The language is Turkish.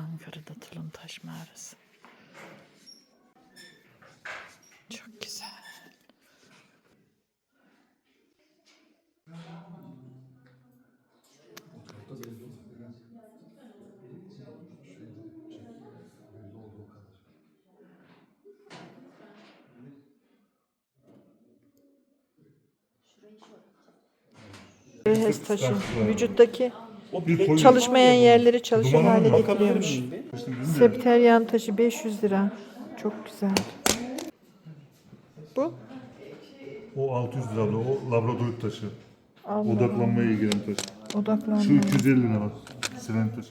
Ankara'da Tulumtaş Mağarası. Çok güzel. Behes taşı vücuttaki O bir koyu. çalışmayan yerleri çalışır Dumanı hale mı? getiriyormuş. İşte bilmiyorum. Septeryan taşı 500 lira. Çok güzel. Bu? O 600 lira abla. O Labradorit taşı. Allah Odaklanmaya ilgilen taş. odaklanma. Şu 250 lira bak. Silen taş.